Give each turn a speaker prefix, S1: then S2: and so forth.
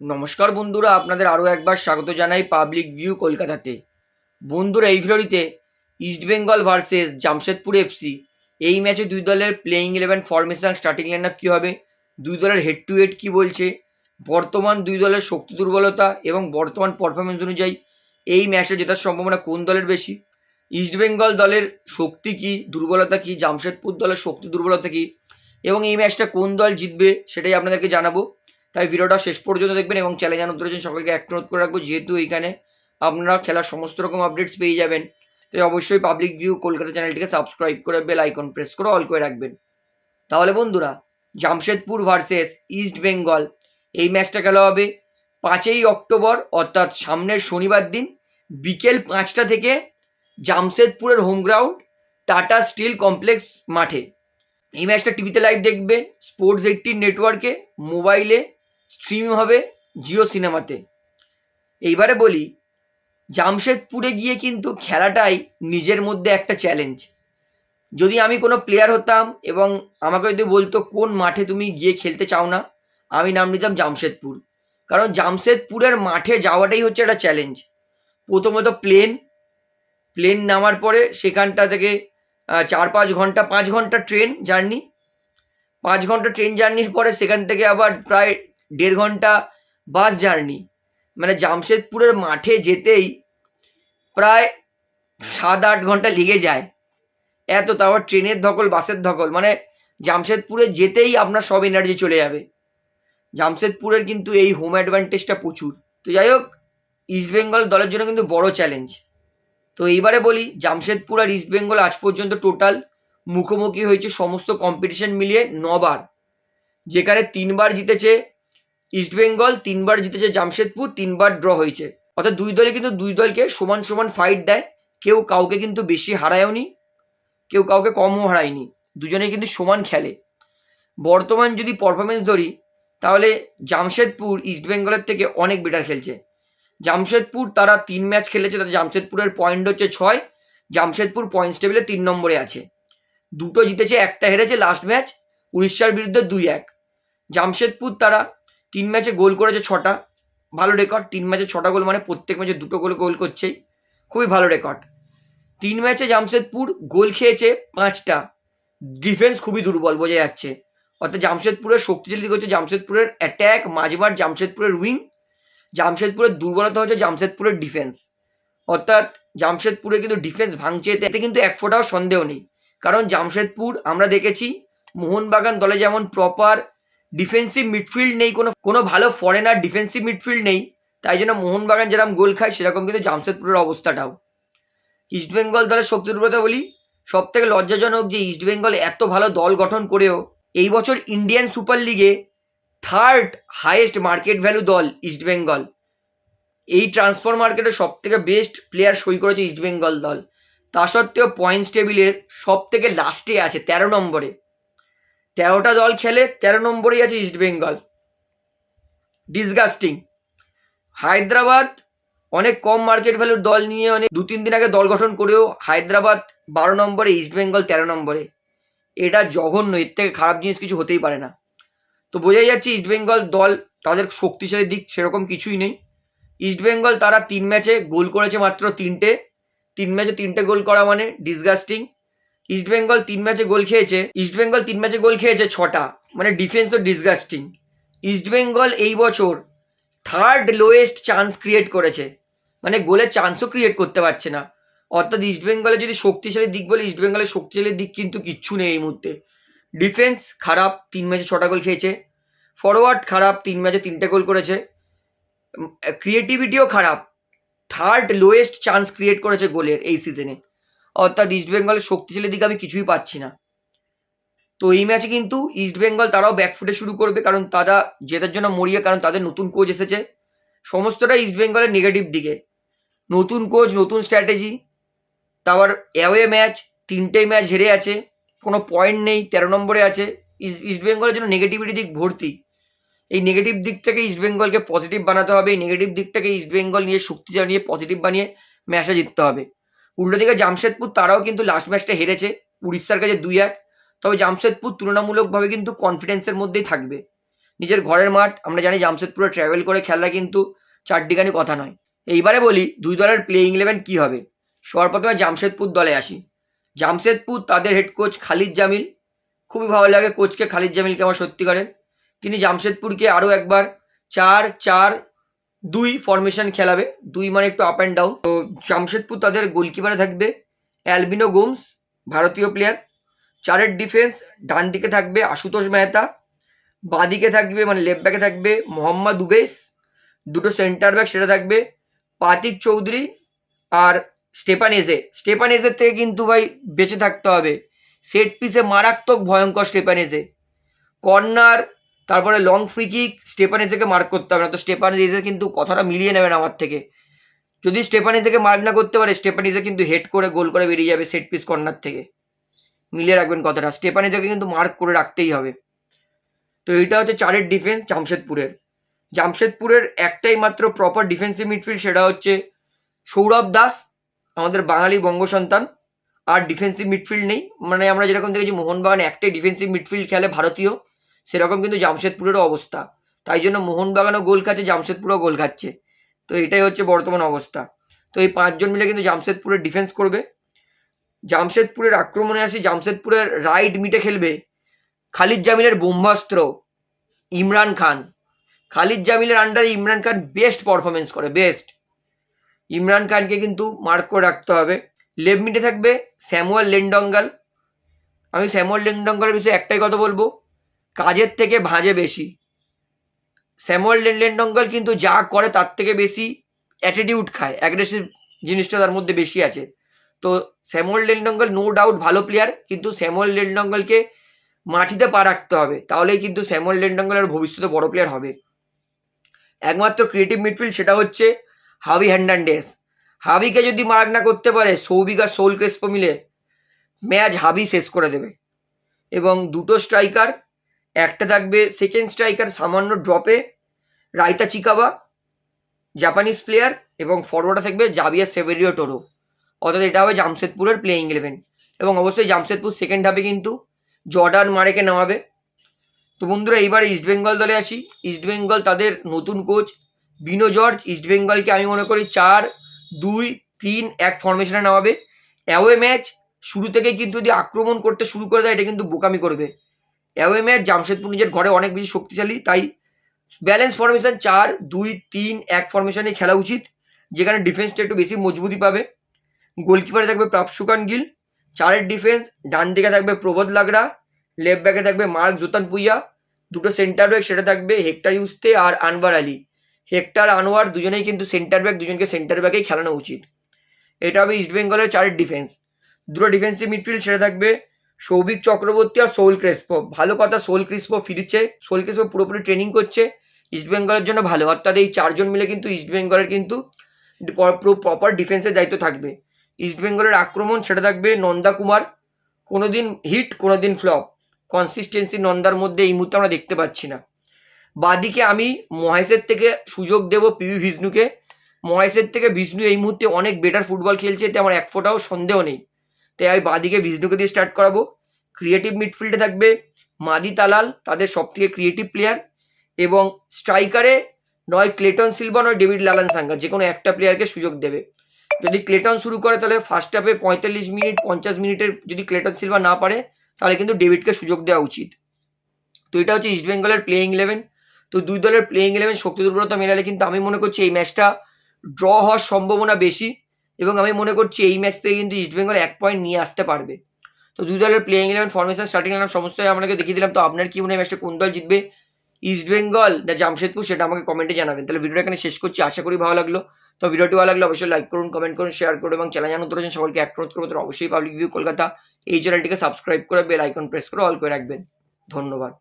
S1: নমস্কার বন্ধুরা, আপনাদের আরও একবার স্বাগত জানাই পাবলিক ভিউ কলকাতাতে। বন্ধুরা, এই ভিডিওটিতে ইস্টবেঙ্গল ভার্সেস জামশেদপুর এফসি এই ম্যাচে দুই দলের playing eleven formation starting line up কী হবে? দুই দলের হেড টু হেড কী বলছে? বর্তমান দুই দলের শক্তি দুর্বলতা এবং বর্তমান পারফরমেন্স অনুযায়ী এই ম্যাচে জেতার সম্ভাবনা কোন দলের বেশি? ইস্টবেঙ্গল দলের শক্তি কী, দুর্বলতা কী? জামশেদপুর দলের শক্তি দুর্বলতা কী? এবং এই ম্যাচটা কোন দল জিতবে, সেটাই আপনাদেরকে জানাব। তাই ভিডিওটা শেষ পর্যন্ত দেখবেন এবং চ্যালেঞ্জ জানাতে রয়েছেন সকলকে এক অনুরোধ করে রাখব। যেহেতু এইখানে আপনারা খেলার সমস্ত রকম আপডেটস পেয়ে যাবেন, তাই অবশ্যই পাবলিক ভিউ কলকাতা চ্যানেলটিকে সাবস্ক্রাইব করে বেল আইকন প্রেস করে অল করে রাখবেন। তাহলে বন্ধুরা, জামশেদপুর ভার্সেস ইস্ট বেঙ্গল এই ম্যাচটা খেলা হবে পাঁচই অক্টোবর, অর্থাৎ সামনের শনিবার দিন বিকেল পাঁচটা থেকে জামশেদপুরের home ground Tata steel complex মাঠে। এই ম্যাচটা টিভিতে লাইভ দেখবে স্পোর্টস এইটিন নেটওয়ার্কে মোবাইলে স্ট্রিম হবে জিও সিনেমাতে। এইবারে বলি, জামশেদপুরে গিয়ে কিন্তু খেলাটাই নিজের মধ্যে একটা চ্যালেঞ্জ যদি আমি কোনো প্লেয়ার হতাম এবং আমাকে যদি বলতো, কোন মাঠে তুমি গিয়ে খেলতে চাও না? আমি নাম নিতাম জামশেদপুর। কারণ জামশেদপুরের মাঠে যাওয়াটাই হচ্ছে একটা চ্যালেঞ্জ প্রথমত প্লেন প্লেন নামার পরে সেখানটা থেকে চার পাঁচ ঘণ্টা পাঁচ ঘণ্টা ট্রেন জার্নি পাঁচ ঘণ্টা ট্রেন জার্নির পরে সেখান থেকে আবার প্রায় দেড় ঘণ্টা বাস জার্নি মানে জামশেদপুরের মাঠে যেতেই প্রায় সাত আট ঘণ্টা লেগে যায়। এত তারপর ট্রেনের ধকল, বাসের ধকল। মানে জামশেদপুরে যেতেই আপনার সব এনার্জি চলে যাবে। জামশেদপুরের কিন্তু এই হোম অ্যাডভান্টেজটা প্রচুর। তো যাই হোক ইস্টবেঙ্গল দলের জন্য কিন্তু বড় চ্যালেঞ্জ তো এইবারে বলি, জামশেদপুর আর ইস্টবেঙ্গল আজ পর্যন্ত টোটাল মুখোমুখি হয়েছে সমস্ত কম্পিটিশন মিলিয়ে নবার। যেখানে তিনবার জিতেছে ইস্টবেঙ্গল তিনবার জিতেছে জামশেদপুর, তিনবার ড্র হয়েছে। অর্থাৎ দুই দলে কিন্তু দুই দলকে সমান সমান ফাইট দেয়। কেউ কাউকে কিন্তু বেশি হারায়ওনি, কেউ কাউকে কমও হারায়নি। দুজনেই কিন্তু সমান খেলে। বর্তমান যদি পারফরমেন্স ধরি, তাহলে জামশেদপুর ইস্টবেঙ্গলের থেকে অনেক বেটার খেলছে। জামশেদপুর তারা তিন ম্যাচ খেলেছে তাদের জামশেদপুরের পয়েন্ট হচ্ছে ছয়, জামশেদপুর পয়েন্টস টেবিলে তিন নম্বরে আছে। দুটো জিতেছে, একটা হেরেছে লাস্ট ম্যাচ উড়িষ্যার বিরুদ্ধে দুই এক। জামশেদপুর তারা তিন ম্যাচে গোল করেছে ছটা, ভালো রেকর্ড তিন ম্যাচে ছটা গোল মানে প্রত্যেক ম্যাচে দুটো গোল গোল করছেই। খুবই ভালো রেকর্ড তিন ম্যাচে জামশেদপুর গোল খেয়েছে পাঁচটা। ডিফেন্স খুবই দুর্বল বোঝা যাচ্ছে। অর্থাৎ জামশেদপুরের শক্তিশালী দিক হচ্ছে জামশেদপুরের অ্যাট্যাক মাঝবার জামশেদপুরের উইং জামশেদপুরের দুর্বলতা হচ্ছে জামশেদপুরের ডিফেন্স অর্থাৎ জামশেদপুরের কিন্তু ডিফেন্স ভাঙছে, এতে কিন্তু এক ফোঁটাও সন্দেহ নেই। কারণ জামশেদপুর, আমরা দেখেছি, মোহনবাগান দলে যেমন প্রপার ডিফেন্সিভ মিডফিল্ড নেই, কোনো কোনো ভালো ফরেনার ডিফেন্সিভ মিডফিল্ড নেই। তাই জন্য মোহনবাগান যেরকম গোল খায়, সেরকম কিন্তু জামশেদপুরের অবস্থাটাও। ইস্টবেঙ্গল দলের শক্তি দুর্বলতা বলি সব থেকে লজ্জাজনক যে ইস্টবেঙ্গল এত ভালো দল গঠন করেও এই বছর ইন্ডিয়ান সুপার লিগে থার্ড হাইয়েস্ট মার্কেট ভ্যালু দল ইস্টবেঙ্গল এই ট্রান্সফার মার্কেটে সব থেকে বেস্ট প্লেয়ার সই করেছে ইস্টবেঙ্গল দল। তা সত্ত্বেও পয়েন্টস টেবিলের সব থেকে লাস্টে আছে, তেরো নম্বরে। তেরোটা দল খেলে তেরো নম্বরেই আছে ইস্টবেঙ্গল ডিসগাস্টিং হায়দ্রাবাদ অনেক কম মার্কেট ভ্যালুর দল নিয়ে অনেক দু তিন দিন আগে দল গঠন করেও হায়দ্রাবাদ বারো নম্বরে ইস্টবেঙ্গল তেরো নম্বরে। এটা জঘন্য, এর থেকে খারাপ জিনিস কিছু হতেই পারে না। তো বোঝাই যাচ্ছে ইস্টবেঙ্গল দল তাদের শক্তিশালী দিক সেরকম কিছুই নেই। ইস্টবেঙ্গল তারা তিন ম্যাচে গোল করেছে মাত্র তিনটে। তিন ম্যাচে তিনটে গোল করা মানে ডিসগাস্টিং ইস্টবেঙ্গল তিন ম্যাচে গোল খেয়েছে ইস্টবেঙ্গল তিন ম্যাচে গোল খেয়েছে ছটা। মানে ডিফেন্স তো ডিসগাস্টিং ইস্টবেঙ্গল এই বছর থার্ড লোয়েস্ট চান্স ক্রিয়েট করেছে। মানে গোলের চান্সও ক্রিয়েট করতে পারছে না। অর্থাৎ ইস্টবেঙ্গলের যদি শক্তিশালী দিক বলে ইস্টবেঙ্গলের শক্তিশালী দিক কিন্তু কিচ্ছু নেই এই মুহূর্তে। ডিফেন্স খারাপ, তিন ম্যাচে ছটা গোল খেয়েছে। ফরওয়ার্ড খারাপ, তিন ম্যাচে তিনটে গোল করেছে। ক্রিয়েটিভিটিও খারাপ। থার্ড লোয়েস্ট চান্স ক্রিয়েট করেছে গোলের এই সিজনে অর্থাৎ ইস্টবেঙ্গলের শক্তিশালী দিকে আমি কিছুই পাচ্ছি না। তো এই ম্যাচে কিন্তু ইস্টবেঙ্গল তারাও ব্যাকফুটে শুরু করবে কারণ তারা জেতার জন্য মরিয়া, কারণ তাদের নতুন কোচ এসেছে। সমস্তটা ইস্টবেঙ্গলের নেগেটিভ দিকে। নতুন কোচ নতুন স্ট্র্যাটেজি তারপর অ্যাওয়ে ম্যাচ তিনটে ম্যাচ হেরে আছে। কোনো পয়েন্ট নেই, তেরো নম্বরে আছে। ইস্ট- ইস্টবেঙ্গলের জন্য নেগেটিভিটি দিক ভর্তি। এই নেগেটিভ দিকটাকে ইস্টবেঙ্গলকে পজিটিভ বানাতে হবে। এই নেগেটিভ দিকটাকে ইস্টবেঙ্গল নিয়ে শক্তি জানিয়ে পজিটিভ বানিয়ে ম্যাচটা জিততে হবে। উল্টো দিকে জামশেদপুর, তারাও কিন্তু লাস্ট ম্যাচটা হেরেছে, উড়িষ্যার কাছে দুই এক। তবে জামশেদপুর তুলনামূলকভাবে কিন্তু কনফিডেন্সের মধ্যেই থাকবে। নিজের ঘরের মাঠ, আমরা জানি জামশেদপুরে ট্রাভেল করে খেলা কিন্তু চারটিখানি কথা নয়। এইবারে বলি, দুই দলের প্লেইং ইলেভেন কী হবে? সবার প্রথমে জামশেদপুর দলে আসি। জামশেদপুর তাদের হেড কোচ খালিদ জামিল। খুবই ভালো লাগে কোচকে খালিদ জামিলকে আমার সত্যি করেন তিনি জামশেদপুরকে আরও একবার চার চার দুই ফরমেশন খেলাবে। দুই মানে একটু আপ অ্যান্ড ডাউন তো জামশেদপুর তাদের গোলকিপারে থাকবে। অ্যালবিনো গোমস, ভারতীয় প্লেয়ার চারের ডিফেন্স ডান দিকে থাকবে আশুতোষ মেহতা। বাঁ দিকে থাকবে মানে লেফট ব্যাকে থাকবে মোহাম্মদ উবেস। দুটো সেন্টার ব্যাক সেটা থাকবে পাতিক চৌধুরী আর স্টেপান এজে। স্টেপান এজের থেকে কিন্তু ভাই বেঁচে থাকতে হবে। সেট পিসে মারাত্মক ভয়ঙ্কর স্টেপান এজে। কর্নার, তারপরে লং ফ্রি কিক স্টেপান এজেকে মার্ক করতে হবে। না তো স্টেপান এজে কিন্তু কথাটা মিলিয়ে নেবেন আমার থেকে। যদি স্টেপান থেকে মার্ক না করতে পারে স্টেপান এজে কিন্তু হেড করে গোল করে বেরিয়ে যাবে সেট পিস কর্নার থেকে। মিলিয়ে রাখবেন কথাটা। স্টেপান এজেকে কিন্তু মার্ক করে রাখতেই হবে। তো এইটা হচ্ছে চারের ডিফেন্স জামশেদপুরের। জামশেদপুরের একটাই মাত্র প্রপার ডিফেন্সিভ মিডফিল্ড সেটা হচ্ছে সৌরভ দাস, আমাদের বাঙালি বঙ্গ সন্তান। আর ডিফেন্সিভ মিডফিল্ড নেই। মানে আমরা যেরকম দেখেছি, মোহনবাগান একটাই ডিফেন্সিভ মিডফিল্ড খেলে ভারতীয়। সেরকম কিন্তু জামশেদপুরেরও অবস্থা। তাই জন্য মোহনবাগানও গোল খাচ্ছে, জামশেদপুরও গোল খাচ্ছে। তো এটাই হচ্ছে বর্তমান অবস্থা। তো এই পাঁচজন মিলে কিন্তু জামশেদপুরের ডিফেন্স করবে। জামশেদপুরের আক্রমণে আসি, জামশেদপুরের রাইট মিটে খেলবে খালিদ জামিলের ব্রহ্মাস্ত্র ইমরান খান। খালিদ জামিলের আন্ডারে ইমরান খান বেস্ট পারফরমেন্স করে বেস্ট ইমরান খানকে কিন্তু মার্ক করে রাখতে হবে। লেফট মিটে থাকবে স্যামুয়াল লেন্ডঙ্গাল। আমি স্যামুয়াল লেন্ডঙ্গালের বিষয়ে একটাই কথা বলব, কাজের থেকে ভাঁজে বেশি। স্যামুয়াল লেন্ডঙ্গাল কিন্তু যা করে তার থেকে বেশি অ্যাটিটিউড খায় অ্যাগ্রেসিভ জিনিসটা তার মধ্যে বেশি আছে। তো স্যামুয়াল লেন্ডঙ্গল নো ডাউট ভালো প্লেয়ার কিন্তু স্যামুয়াল লেন্ডঙ্গলকে মাটিতে পা রাখতে হবে, তাহলেই কিন্তু স্যামুয়াল লেন্ডঙ্গলের ভবিষ্যতে বড় প্লেয়ার হবে। একমাত্র ক্রিয়েটিভ মিডফিল্ড সেটা হচ্ছে হাভি হ্যান্ডান্ডেস হাবিকে যদি মার্ক না করতে পারে, সৌভিক আর সোল ক্রেসপো মিলে ম্যাচ হাবি শেষ করে দেবে। এবং দুটো স্ট্রাইকার একটা থাকবে সেকেন্ড স্ট্রাইকার সামান্য ড্রপে রাইতা চিকাবা জাপানিজ প্লেয়ার এবং ফরওয়ার্ডে থাকবে জাভিয়া সেভেরিও টোরো অর্থাৎ এটা হবে জামশেদপুরের প্লেয়িং ইলেভেন এবং অবশ্যই জামশেদপুর সেকেন্ড হাফে কিন্তু জর্ডান মারেকে নামাবে। তো বন্ধুরা, এইবারে ইস্টবেঙ্গল দলে আছি। ইস্টবেঙ্গল তাদের নতুন কোচ বিনো জর্জ। ইস্টবেঙ্গলকে আমি মনে করি চার, দুই, তিন, এক ফরমেশনে নামাবে। অ্যাওয়ে ম্যাচ শুরু থেকেই কিন্তু যদি আক্রমণ করতে শুরু করে দেয়, এটা কিন্তু বোকামি করবে। অ্যাওয়ে ম্যাচ জামশেদপুর নিজের ঘরে অনেক বেশি শক্তিশালী, তাই ব্যালেন্স ফরমেশন চার, দুই, তিন, এক ফরমেশনে খেলা উচিত, যেখানে ডিফেন্সটা একটু বেশি মজবুতি পাবে। গোলকিপারে থাকবে প্রাপসুকান গিল, চারের ডিফেন্স ডান দিকে থাকবে প্রবোধ লাগরা লেফট ব্যাকে থাকবে মার্ক জোতান পুইয়া, দুটো সেন্টার ব্যাক সেটা থাকবে হেক্টার ইউস্তে আর আনবার আলী। হেক্টার, আনোয়ার দুজনেই কিন্তু সেন্টার ব্যাক দুজনকে সেন্টার ব্যাকেই খেলানো উচিত। এটা হবে ইস্টবেঙ্গলের চারের ডিফেন্স দুটো ডিফেন্সিভ মিডফিল্ড সেটা থাকবে সৌভিক চক্রবর্তী আর সোল ক্রেসপো। ভালো কথা সোল ক্রিসপো ফিরছে। সোল ক্রিসপো পুরোপুরি ট্রেনিং করছে। ইস্টবেঙ্গলের জন্য ভালো। অর্থাৎ এই চারজন মিলে কিন্তু ইস্টবেঙ্গলের কিন্তু প্রপার ডিফেন্সের দায়িত্ব থাকবে। ইস্টবেঙ্গলের আক্রমণ সেটা থাকবে নন্দা কুমার। কোনো দিন হিট কোনো দিন ফ্লপ কনসিস্টেন্সি নন্দার মধ্যে এই মুহূর্তে আমরা দেখতে পাচ্ছি না। বাদিকে আমি মহেশের থেকে সুযোগ দেব পিভি বিষ্ণুকে মহেশের থেকে বিষ্ণু এই মুহূর্তে অনেক বেটার ফুটবল খেলছে, এতে আমার এক ফোটাও সন্দেহ নেই। তাই আমি বাদিকে বিষ্ণুকে দিয়ে স্টার্ট করাবো। ক্রিয়েটিভ মিডফিল্ডে থাকবে মাদি তালাল, তাদের সব থেকে ক্রিয়েটিভ প্লেয়ার এবং স্ট্রাইকারে নয় ক্লেটন সিলভা, নয় ডেভিড লালান সাঙ্গা যে কোনো একটা প্লেয়ারকে সুযোগ দেবে। যদি ক্লেটন শুরু করে, তাহলে ফার্স্ট হাফে পঁয়তাল্লিশ মিনিট, পঞ্চাশ মিনিটের যদি ক্লেটন সিলভা না পারে, তাহলে কিন্তু ডেভিডকে সুযোগ দেওয়া উচিত। তো এটা হচ্ছে ইস্টবেঙ্গলের প্লেইং ইলেভেন তো দুই দলের প্লেইং ইলেভেন শক্তি দুর্বলতা মেলালে কিন্তু আমি মনে করছি এই ম্যাচটা ড্র হওয়ার সম্ভাবনা বেশি। এবং আমি মনে করছি এই ম্যাচ থেকে কিন্তু ইস্টবেঙ্গল এক পয়েন্ট নিয়ে আসতে পারবে। তো দুই দলের playing eleven formation starting eleven সমস্তই আপনাকে দেখিয়ে দিলাম। তো আপনার কি মনে হয় ম্যাচটা কোন দল জিতবে? ইস্টবেঙ্গল না জামশেদপুর সেটা আমাকে কমেন্টে জানাবেন। তাহলে ভিডিওটা এখানে শেষ করছি। আশা করি ভালো লাগল। তো ভিডিওটি ভালো লাগলে অবশ্যই লাইক করুন কমেন্ট করুন শেয়ার করুন এবং চ্যানেল জানুন। রয়েছেন এক অনুরোধ করব। তারা অবশ্যই পাবলিক ভিউ কলকাতা। এই চ্যানেলটিকে সাবস্ক্রাইব করে বেল আইকন প্রেস করে অল করে রাখবেন। ধন্যবাদ।